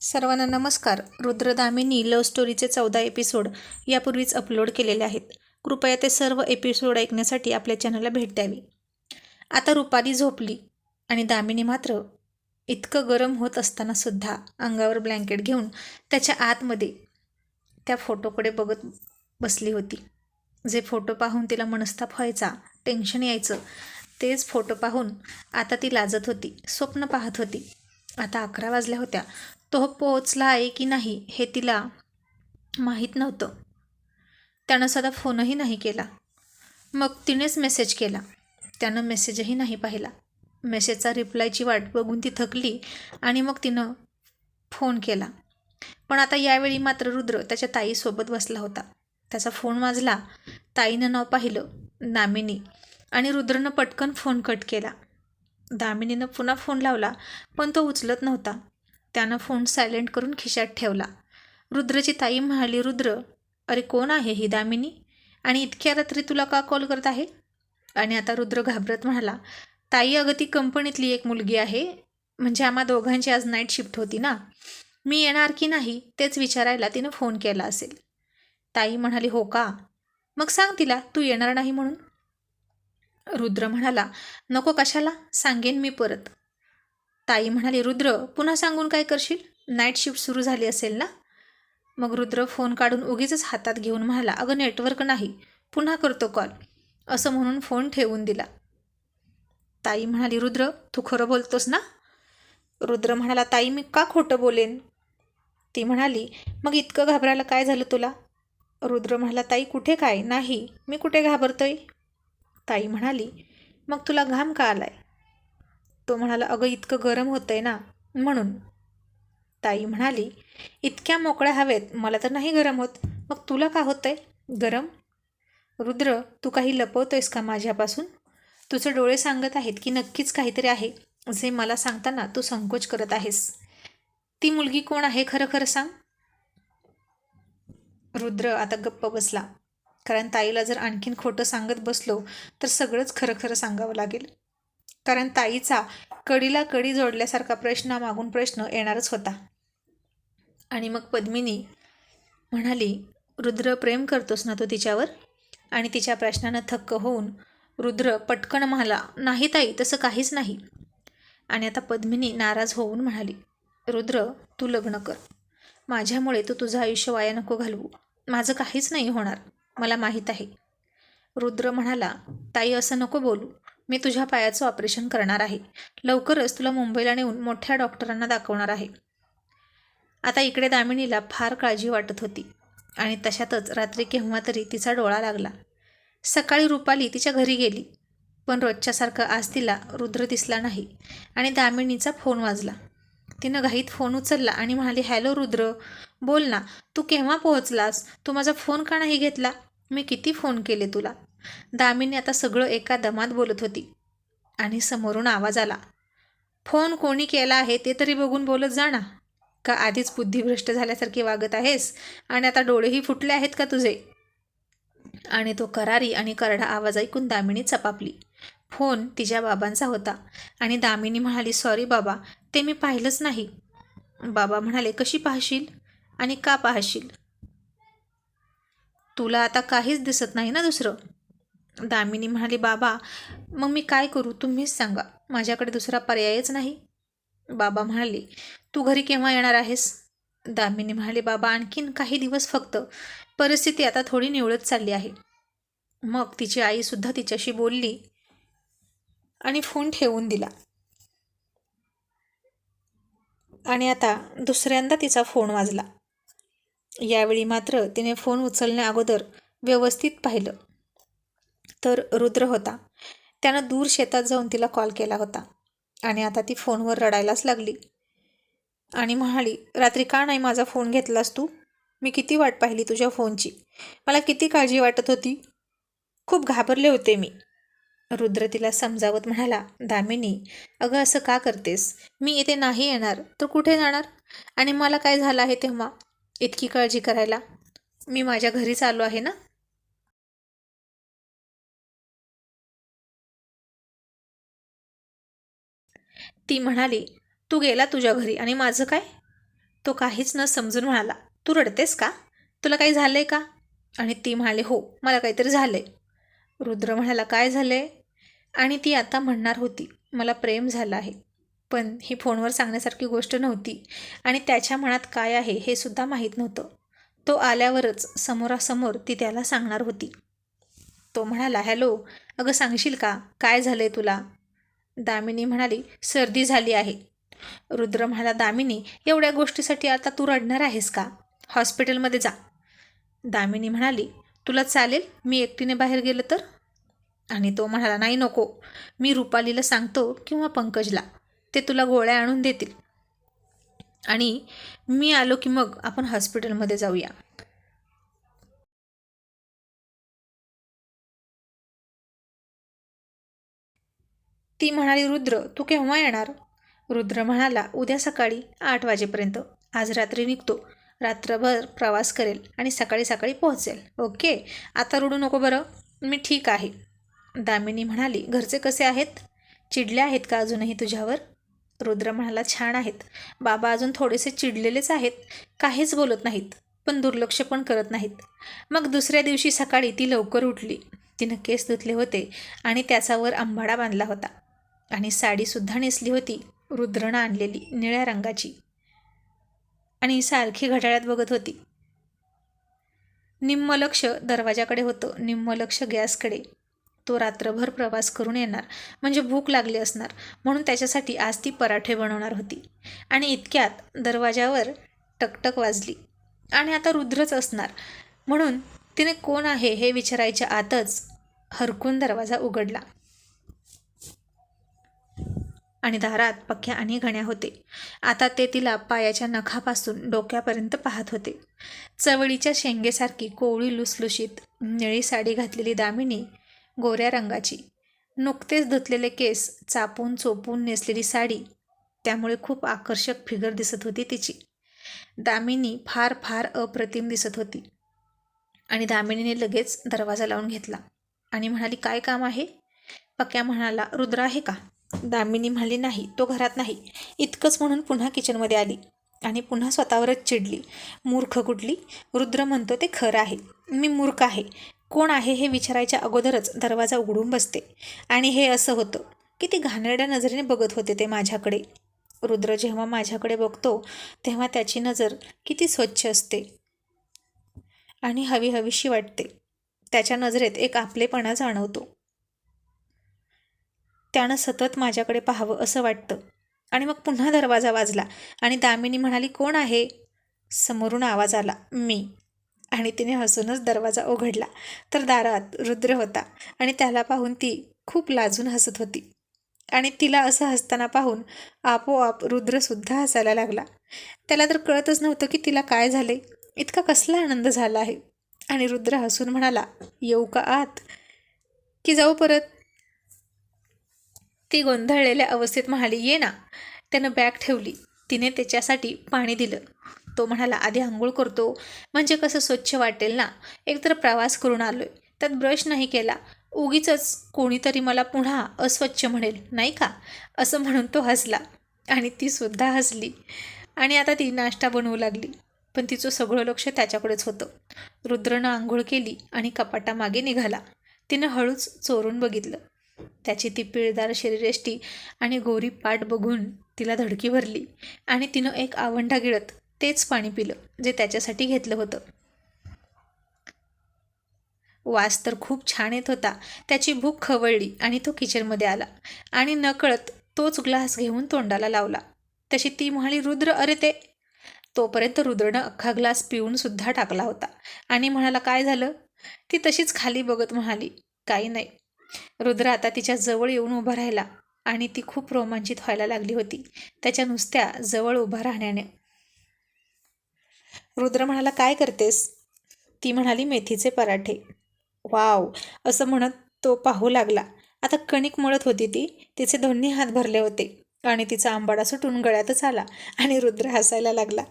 सर्वांना नमस्कार. रुद्रदामिनी लव्ह स्टोरीचे चौदा एपिसोड यापूर्वीच अपलोड केलेले आहेत. कृपया ते सर्व एपिसोड ऐकण्यासाठी आपल्या चॅनलला भेट द्यावी. आता रुपाली झोपली आणि दामिनी मात्र इतकं गरम होत असताना सुद्धा अंगावर ब्लँकेट घेऊन त्याच्या आतमध्ये त्या फोटोकडे बघत बसली होती. जे फोटो पाहून तिला मनस्ताप व्हायचा टेन्शन यायचं तेच फोटो पाहून आता ती लाजत होती स्वप्न पाहत होती. आता अकरा वाजल्या होत्या. तो पोहोचला आहे की नाही हे तिला माहीत नव्हतं. त्यानं साधा फोनही नाही केला. मग तिनेच मेसेज केला. त्यानं मेसेजही नाही पाहिला. मेसेजचा रिप्लायची वाट बघून ती थकली आणि मग तिनं फोन केला. पण आता यावेळी मात्र रुद्र त्याच्या ताईसोबत बसला होता. त्याचा फोन वाजला. ताईनं नाव पाहिलं. नामिनी. आणि रुद्रनं पटकन फोन कट केला. दामिनीनं पुन्हा फोन लावला पण तो उचलत नव्हता. त्यानं फोन सायलेंट करून खिशात ठेवला. रुद्रची ताई म्हणाली रुद्र अरे कोण आहे ही दामिनी? आणि इतक्या रात्री तुला का कॉल करत आहे? आणि आता रुद्र घाबरत म्हणाला ताई अगं ती कंपनीतली एक मुलगी आहे. म्हणजे आम्हा दोघांची आज नाईट शिफ्ट होती ना. मी येणार की नाही तेच विचारायला तिनं फोन केला असेल. ताई म्हणाली हो का? मग सांग तिला तू येणार नाही म्हणून. रुद्र म्हणाला नको कशाला सांगेन मी परत. ताई म्हणाली रुद्र पुन्हा सांगून काय करशील? नाईट शिफ्ट सुरू झाली असेल ना? मग रुद्र फोन काढून उगीच हातात घेऊन म्हणाला अगं नेटवर्क नाही पुन्हा करतो कॉल असं म्हणून फोन ठेवून दिला. ताई म्हणाली रुद्र तू खरं बोलतोस ना? रुद्र म्हणाला ताई मी का खोटं बोलेन? ती म्हणाली मग इतकं घाबरायला काय झालं तुला? रुद्र म्हणाला ताई कुठे काय? नाही मी कुठे घाबरतोय? ताई म्हणाली मग तुला घाम का आलाय? तो म्हणाला अगं इतकं गरम होतंय ना म्हणून. ताई म्हणाली इतक्या मोकळ्या हवेत मला तर नाही गरम होत मग तुला का होतंय गरम? रुद्र तू काही लपवतोयस का माझ्यापासून? तुझे डोळे सांगत आहेत की नक्कीच काहीतरी आहे जे मला सांगताना तू संकोच करत आहेस. ती मुलगी कोण आहे खरं खरं सांग. रुद्र आता गप्प बसला. कारण ताईला जर आणखीन खोटं सांगत बसलो तर सगळंच खरं खरं सांगावं लागेल. कारण ताईचा कडीला कडी जोडल्यासारखा प्रश्न मागून प्रश्न येणारच होता. आणि मग पद्मिनी म्हणाली रुद्र प्रेम करतोस ना तो तिच्यावर? आणि तिच्या प्रश्नानं थक्क होऊन रुद्र पटकन म्हणाला नाही ताई तसं काहीच नाही. आणि आता पद्मिनी नाराज होऊन म्हणाली रुद्र तू लग्न कर. माझ्यामुळे तू तुझं आयुष्य वाया नको घालवू. माझं काहीच नाही होणार. मला माहीत आहे. रुद्र म्हणाला ताई असं नको बोलू. मी तुझ्या पायाचं ऑपरेशन करणार आहे. लवकरच तुला मुंबईला नेऊन मोठ्या डॉक्टरांना दाखवणार आहे. आता इकडे दामिनीला फार काळजी वाटत होती आणि तशातच रात्री केव्हा तरी तिचा डोळा लागला. सकाळी रुपाली तिच्या घरी गेली पण रोजच्यासारखं आज तिला रुद्र दिसला नाही आणि दामिनीचा फोन वाजला. तिनं घाईत फोन उचलला आणि म्हणाली हॅलो रुद्र बोल ना तू केव्हा पोहोचलास? तू माझा फोन का नाही घेतला? मी किती फोन केले तुला? दामिनी आता सगळं एका दमात बोलत होती. आणि समोरून आवाज आला. फोन कोणी केला आहे ते तरी बघून बोलत जा ना. का आधीच बुद्धिभ्रष्ट झाल्यासारखे वागत आहेस? आणि आता डोळेही फुटले आहेत का तुझे? आणि तो करारी आणि करडा आवाज ऐकून दामिनी चपापली. फोन तिच्या बाबांचा होता. आणि दामिनी म्हणाली सॉरी बाबा ते मी पाहिलंच नाही. बाबा म्हणाले कशी पाहशील? आणि का पाहशील? तुला आता काहीच दिसत नाही ना दुसरं? दामिनी म्हणाली बाबा मग मी काय करू? तुम्हीच सांगा. माझ्याकडे दुसरा पर्यायच नाही. बाबा म्हणाले तू घरी केव्हा येणार आहेस? दामिनी म्हणाले बाबा आणखीन काही दिवस फक्त. परिस्थिती आता थोडी निवळत चालली आहे. मग तिची आईसुद्धा तिच्याशी बोलली आणि फोन ठेवून दिला. आणि आता दुसऱ्यांदा तिचा फोन वाजला. यावेळी मात्र तिने फोन उचलण्या अगोदर व्यवस्थित पाहिलं. तर रुद्र होता. त्यानं दूर शेतात जाऊन तिला कॉल केला होता आणि आता ती फोनवर रडायलाच लागली. आणि म्हणाली रात्री का नाही माझा फोन घेतलास तू? मी किती वाट पाहिली तुझ्या फोनची? मला किती काळजी वाटत होती? खूप घाबरले होते मी. रुद्र तिला समजावत म्हणाला दामिनी अगं असं का करतेस? मी इथे नाही येणार. तर कुठे जाणार? आणि मला काय झालं आहे तेव्हा? इतकी काळजी करायला? मी माझ्या घरीच आलो आहे ना? ती म्हणाली तू गेला तुझ्या घरी आणि माझं काय? तो काहीच न समजून म्हणाला तू रडतेस का? तुला काही झालंय का? आणि ती म्हणाली हो मला काहीतरी झालंय. रुद्र म्हणाला काय झालंय? आणि ती आता म्हणणार होती मला प्रेम झालं आहे. पण ही फोनवर सांगण्यासारखी गोष्ट नव्हती. आणि त्याच्या मनात काय आहे हे सुद्धा माहीत नव्हतं. तो आल्यावरच समोरासमोर ती त्याला सांगणार होती. तो म्हणाला हॅलो अगं सांगशील का? काय झालं आहे तुला? दामिनी म्हणाली सर्दी झाली आहे. रुद्र म्हणाला दामिनी एवढ्या गोष्टीसाठी आता तू रडणार आहेस का? हॉस्पिटलमध्ये जा. दामिनी म्हणाली तुला चालेल? मी एकटीने बाहेर गेलं तर? आणि तो म्हणाला नाही नको. मी रुपालीला सांगतो किंवा पंकजला. ते तुला गोळ्या आणून देतील. आणि मी आलो की मग आपण हॉस्पिटलमध्ये जाऊया. ती म्हणाली रुद्र तू केव्हा येणार? रुद्र म्हणाला उद्या सकाळी आठ वाजेपर्यंत. आज रात्री निघतो. रात्रभर प्रवास करेल आणि सकाळी सकाळी पोहोचेल. ओके? आता रुडू नको बरं. मी ठीक आहे. दामिनी म्हणाली घरचे कसे आहेत? चिडले आहेत का अजूनही तुझ्यावर? रुद्र म्हणाला छान आहेत. बाबा अजून थोडेसे चिडलेलेच आहेत. काहीच बोलत नाहीत पण दुर्लक्ष पण करत नाहीत. मग दुसऱ्या दिवशी सकाळी ती लवकर उठली. तिनं केस धुतले होते आणि त्याचावर आंबाडा बांधला होता आणि साडीसुद्धा नेसली होती. रुद्रनं आणलेली निळ्या रंगाची आणि सारखी घड्याळ्यात बघत होती. निम्म लक्ष दरवाजाकडे होतं. निम्म लक्ष गॅसकडे. तो रात्रभर प्रवास करून येणार म्हणजे भूक लागली असणार म्हणून त्याच्यासाठी आज ती पराठे बनवणार होती. आणि इतक्यात दरवाजावर टकटक वाजली. आणि आता रुद्रच असणार म्हणून तिने कोण आहे हे विचारायच्या आतच हरकून दरवाजा उघडला. आणि दारात पक्क्या आणि घण्या होते. आता ते तिला पायाच्या नखापासून डोक्यापर्यंत पाहत होते. चवळीच्या शेंगेसारखी कोवळी लुसलुशीत निळी साडी घातलेली दामिनी गोऱ्या रंगाची. नुकतेच धुतलेले केस चापून चोपून नेसलेली साडी. त्यामुळे खूप आकर्षक फिगर दिसत होती तिची. दामिनी फार फार अप्रतिम दिसत होती. आणि दामिनीने लगेच दरवाजा लावून घेतला. आणि म्हणाली काय काम आहे? पक्या म्हणाला रुद्र आहे का? दामिनी म्हणाली नाही तो घरात नाही. इतकंच म्हणून पुन्हा किचनमध्ये आली. आणि पुन्हा स्वतःवरच चिडली. मूर्ख कुठली? रुद्र म्हणतो ते खरं आहे. मी मूर्ख आहे. कोण आहे हे विचारायच्या अगोदरच दरवाजा उघडून बसते. आणि हे असं होतं की ती घाणेरड्या नजरेने बघत होते ते माझ्याकडे. रुद्र जेव्हा माझ्याकडे बघतो तेव्हा त्याची नजर किती स्वच्छ असते. आणि हवी हवीशी वाटते. त्याच्या नजरेत एक आपलेपणा जाणवतो. त्यानं सतत माझ्याकडे पाहावं असं वाटतं. आणि मग पुन्हा दरवाजा वाजला आणि दामिनी म्हणाली कोण आहे? समोरून आवाज आला मी. आणि तिने हसूनच दरवाजा उघडला. तर दारात रुद्र होता आणि त्याला पाहून ती खूप लाजून हसत होती. आणि तिला असं हसताना पाहून आपोआप रुद्रसुद्धा हसायला लागला. त्याला तर कळतच नव्हतं की तिला काय झाले. इतका कसला आनंद झाला आहे. आणि रुद्र हसून म्हणाला येऊ का आत? की जाऊ परत? ती गोंधळलेल्या अवस्थेत म्हणाली ये ना. त्यानं बॅग ठेवली. तिने त्याच्यासाठी पाणी दिलं. तो म्हणाला आधी आंघोळ करतो. म्हणजे कसं स्वच्छ वाटेल ना? एकतर प्रवास करून आलोय. त्यात ब्रश नाही केला. उगीच कोणीतरी मला पुन्हा अस्वच्छ म्हणेल नाही का? असं म्हणून तो हसला. आणि ती सुद्धा हसली. आणि आता ती नाश्ता बनवू लागली. पण तिचं सगळं लक्ष त्याच्याकडेच होतं. रुद्रनं आंघोळ केली आणि कपाटामागे निघाला. तिनं हळूच चोरून बघितलं. त्याची ती पिळदार शरीरेष्टी आणि गोरी पाठ बघून तिला धडकी भरली. आणि तिनं एक आवंढा गिळत तेच पाणी पिलं जे त्याच्यासाठी घेतलं होतं. वास तर खूप छान येत होता. त्याची भूक खवळली आणि तो किचनमध्ये आला आणि नकळत तोच ग्लास घेऊन तोंडाला लावला. तशी ती म्हणाली रुद्र अरे ते तोपर्यंत रुद्रनं अख्खा ग्लास पिऊन सुद्धा टाकला होता. आणि म्हणाला काय झालं? ती तशीच खाली बघत म्हणाली काही नाही. रुद्र आता तिच्या जवळ येऊन उभा राहिला आणि ती खूप रोमांचित व्हायला लागली होती. त्याच्या नुसत्या जवळ उभा राहण्याने रुद्र म्हणाला काय करतेस? ती म्हणाली मेथीचे पराठे. वाव असं म्हणत तो पाहू लागला. आता कणिक मळत होती ती. तिचे दोन्ही हात भरले होते आणि तिचा आंबाडा सुटून गळ्यातच आला आणि रुद्र हसायला लागला.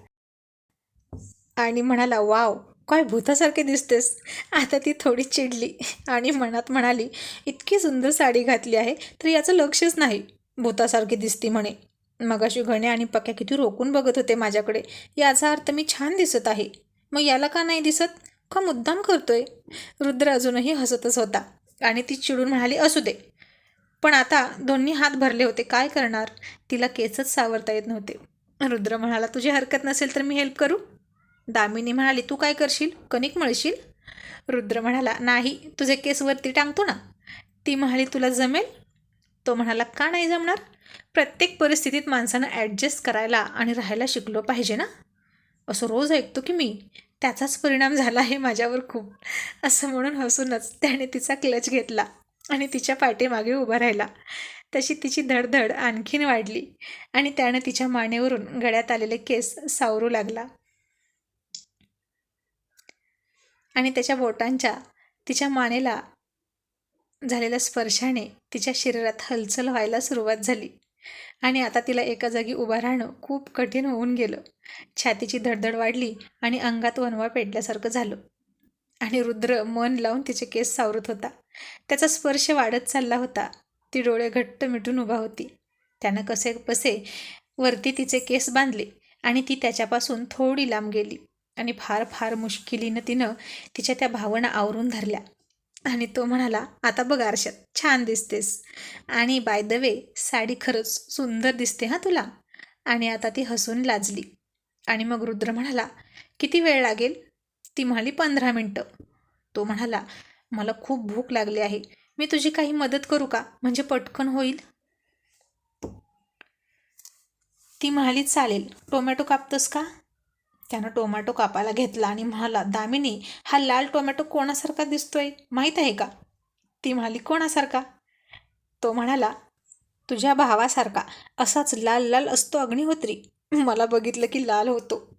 आणि म्हणाला वाव काय भूतासारखे दिसतेस. आता ती थोडी चिडली आणि मनात म्हणाली इतकी सुंदर साडी घातली आहे तर याचं लक्षच नाही. भूतासारखी दिसती म्हणे. मगाशी घणे आणि पक्या किती रोखून बघत होते माझ्याकडे. याचा अर्थ मी छान दिसत आहे. मग याला का नाही दिसत? का मुद्दाम करतोय? रुद्र अजूनही हसतच होता आणि ती चिडून म्हणाली असू दे. पण आता दोन्ही हात भरले होते. काय करणार? तिला केसच सावरता येत नव्हते. रुद्र म्हणाला तुझी हरकत नसेल तर मी हेल्प करू. दामिनी म्हणाली तू काय करशील? कणिक मळशील? रुद्र म्हणाला नाही. तुझे केस वरती टांगतो ना. ती म्हणाली तुला जमेल? तो म्हणाला का नाही जमणार? प्रत्येक परिस्थितीत माणसानं ॲडजस्ट करायला आणि राहायला शिकलो पाहिजे ना? असं रोज ऐकतो की मी. त्याचाच परिणाम झाला आहे माझ्यावर खूप. असं म्हणून हसूनच त्याने तिचा क्लच घेतला आणि तिच्या पाठीमागे उभा राहिला. तशी तिची धडधड आणखीन वाढली आणि त्यानं तिच्या मानेवरून गळ्यात आलेले केस सावरू लागला. आणि त्याच्या बोटांच्या तिच्या मानेला झालेल्या स्पर्शाने तिच्या शरीरात हलचल व्हायला सुरुवात झाली. आणि आता तिला एका जागी उभं राहणं खूप कठीण होऊन गेलं. छातीची धडधड वाढली आणि अंगात वनवा पेटल्यासारखं झालं. आणि रुद्र मन लावून तिचे केस सावरत होता. त्याचा स्पर्श वाढत चालला होता. ती डोळे घट्ट मिटून उभा होती. त्यानं कसे पसे वरती तिचे केस बांधले आणि ती त्याच्यापासून थोडी लांब गेली. आणि फार फार मुश्किलीनं तिनं तिच्या त्या भावना आवरून धरल्या. आणि तो म्हणाला आता बघ आरशात छान दिसतेस. आणि बाय द वे साडी खरंच सुंदर दिसते हां तुला. आणि आता ती हसून लाजली. आणि मग रुद्र म्हणाला किती वेळ लागेल? ती म्हणाली पंधरा मिनटं. तो म्हणाला मला खूप भूक लागली आहे. मी तुझी काही मदत करू का? म्हणजे पटकन होईल? ती म्हणाली चालेल. टोमॅटो कापतोस का? त्यानं टोमॅटो कापायला घेतला आणि म्हणाला दामिनी हा लाल टोमॅटो कोणासारखा दिसतोय? माहीत आहे का? ती म्हणाली कोणासारखा? तो म्हणाला तुझ्या भावासारखा. असाच लाल लाल असतो अग्निहोत्री. मला बघितलं की लाल होतो.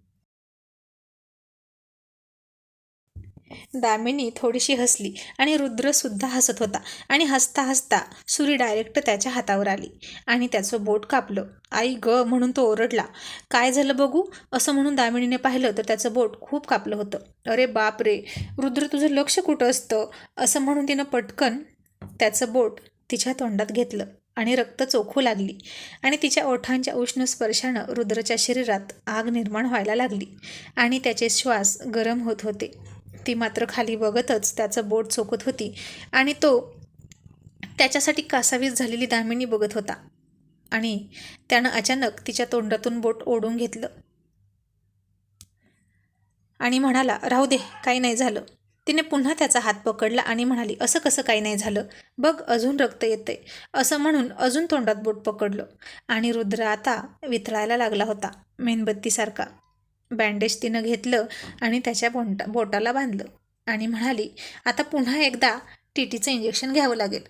दामिनी थोडीशी हसली आणि रुद्रसुद्धा हसत होता आणि हसता हसता सुरी डायरेक्ट त्याच्या हातावर आली आणि त्याचं बोट कापलं. आई ग म्हणून तो ओरडला. काय झालं बघू? असं म्हणून दामिनीने पाहिलं तर त्याचं बोट खूप कापलं होतं. अरे बाप रे! रुद्र तुझं लक्ष कुठं असतं? असं म्हणून तिनं पटकन त्याचं बोट तिच्या तोंडात घेतलं आणि रक्त चोखू लागली आणि तिच्या ओठांच्या उष्ण स्पर्शानं रुद्रच्या शरीरात आग निर्माण व्हायला लागली आणि त्याचे श्वास गरम होत होते. ती मात्र खाली बघतच त्याचं बोट चोकत होती आणि तो त्याच्यासाठी कासावीस झालेली दामिनी बघत होता. आणि त्यानं अचानक तिच्या तोंडातून बोट ओढून घेतलं. आणि म्हणाला राहू दे काही नाही झालं. तिने पुन्हा त्याचा हात पकडला आणि म्हणाली असं कसं काही नाही झालं? बघ अजून रक्त येतंय. असं म्हणून अजून तोंडात बोट पकडलं आणि रुद्र आता वितळायला लागला होता मेणबत्तीसारखा. बँडेज तिनं घेतलं आणि त्याच्या बोंटा बोटाला बांधलं आणि म्हणाली आता पुन्हा एकदा टी टीचं इंजेक्शन घ्यावं लागेल.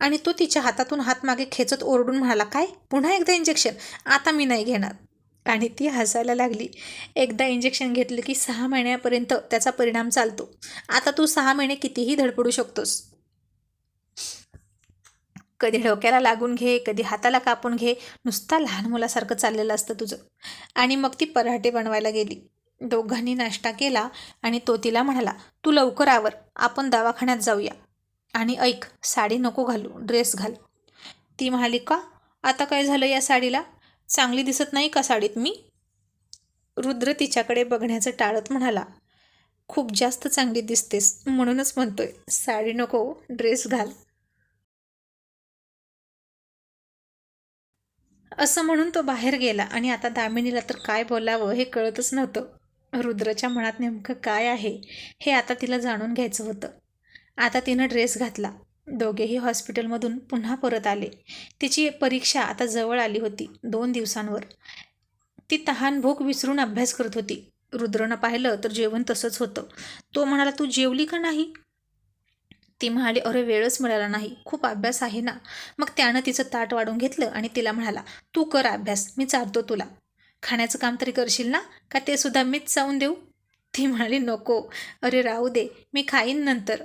आणि तो तिच्या हातातून हात मागे खेचत ओरडून म्हणाला काय? पुन्हा एकदा इंजेक्शन आता मी नाही घेणार. आणि ती हसायला लागली. एकदा इंजेक्शन घेतलं की सहा महिन्यापर्यंत त्याचा परिणाम चालतो. आता तू सहा महिने कितीही धडपडू शकतोस. कधी डोक्याला लागून घे कधी हाताला कापून घे. नुसता लहान मुलासारखं चाललेलं असतं तुझं. आणि मग ती पराठे बनवायला गेली. दोघांनी नाश्ता केला आणि तो तिला म्हणाला तू लवकर आवर आपण दवाखान्यात जाऊया. आणि ऐक साडी नको घालू ड्रेस घाल. ती म्हणाली का? आता काय झालं या साडीला? चांगली दिसत नाही का साडीत मी? रुद्र तिच्याकडे बघण्याचं टाळत म्हणाला खूप जास्त चांगली दिसतेस म्हणूनच म्हणतोय साडी नको ड्रेस घाल. असं म्हणून तो बाहेर गेला आणि आता दामिनीला तर काय बोलावं हे कळतच नव्हतं. रुद्रच्या मनात नेमकं काय आहे हे आता तिला जाणून घ्यायचं होतं. आता तिनं ड्रेस घातला. दोघेही हॉस्पिटलमधून पुन्हा परत आले. तिची परीक्षा आता जवळ आली होती दोन दिवसांवर. ती तहान भूक विसरून अभ्यास करत होती. रुद्रनं पाहिलं तर जेवण तसंच होतं. तो म्हणाला तू जेवली का नाही? ती म्हणाली अरे वेळच मिळाला नाही. खूप अभ्यास आहे ना. मग त्यानं तिचं ताट वाढून घेतलं आणि तिला म्हणाला तू कर अभ्यास मी चालतो तुला. खाण्याचं काम तरी करशील ना? का ते सुद्धा मीच जाऊन देऊ? ती म्हणाली नको. अरे राहू दे मी खाईन नंतर.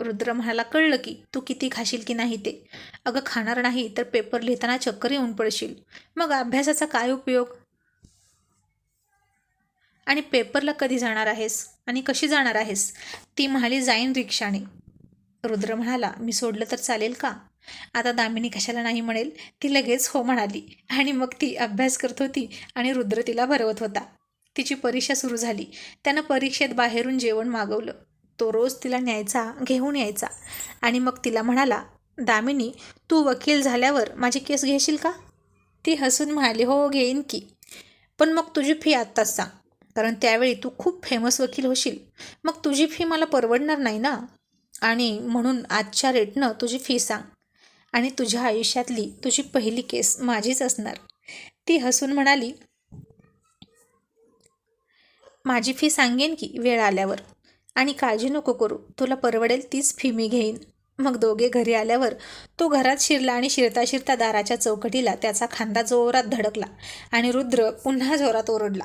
रुद्र म्हणाला कळलं की तू किती खाशील की नाही ते? अगं खाणार नाही तर पेपर लिहिताना चक्कर येऊन पडशील. मग अभ्यासाचा काय उपयोग? आणि पेपरला कधी जाणार आहेस? आणि कशी जाणार आहेस? ती म्हणाली जाईन रिक्षाने. रुद्र म्हणाला मी सोडलं तर चालेल का? आता दामिनी कशाला नाही म्हणेल ती लगेच हो म्हणाली. आणि मग ती अभ्यास करत होती आणि रुद्र तिला भरवत होता. तिची परीक्षा सुरू झाली. त्यानं परीक्षेत बाहेरून जेवण मागवलं. तो रोज तिला न्यायचा घेऊन यायचा. आणि मग तिला म्हणाला दामिनी तू वकील झाल्यावर माझी केस घेशील का? ती हसून म्हणाली हो घेईन की. पण मग तुझी फी आत्ताच सांग. कारण त्यावेळी तू खूप फेमस वकील होशील. मग तुझी फी मला परवडणार नाही ना? आणि म्हणून आजच्या रेटनं तुझी फी सांग. आणि तुझ्या आयुष्यातली तुझी पहिली केस माझीच असणार. ती हसून म्हणाली माझी फी सांगेन की वेळ आल्यावर. आणि काळजी नको करू. तुला परवडेल तीच फी मी घेईन. मग दोघे घरी आल्यावर तो घरात शिरला आणि शिरता शिरता दाराच्या चौकटीला त्याचा खांदा जोरात धडकला आणि रुद्र पुन्हा जोरात ओरडला.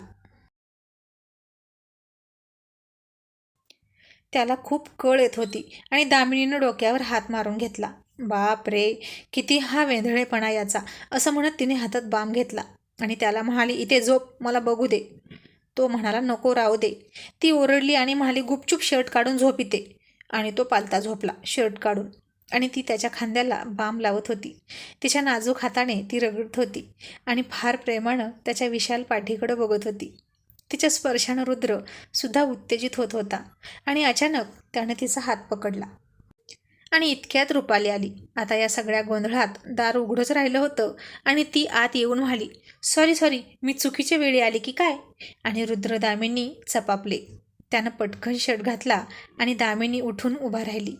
त्याला खूप कळ येत होती आणि दामिनीनं डोक्यावर हात मारून घेतला. बाप रे किती हा वेंधळेपणा याचा असं म्हणत तिने हातात बाम घेतला आणि त्याला म्हणाली इथे झोप मला बघू दे. तो म्हणाला नको राहू दे. ती ओरडली आणि म्हणाली गुपचूप शर्ट काढून झोप इथे आणि तो पालता झोपला शर्ट काढून. आणि ती त्याच्या खांद्याला बाम लावत होती. तिच्या नाजूक हाताने ती रगडत होती आणि फार प्रेमानं त्याच्या विशाल पाठीकडं बघत होती. तिच्या स्पर्शानं रुद्र सुद्धा उत्तेजित होत होता आणि अचानक त्याने तिचा हात पकडला. आणि इतक्यात रुपाली आली. आता या सगळ्या गोंधळात दार उघडंच राहिलं होतं आणि ती आत येऊन म्हणाली सॉरी सॉरी मी चुकीच्या वेळी आली की काय? आणि रुद्र दामिनी चपापले. त्यानं पटकन शर्ट घातला आणि दामिनी उठून उभा राहिली.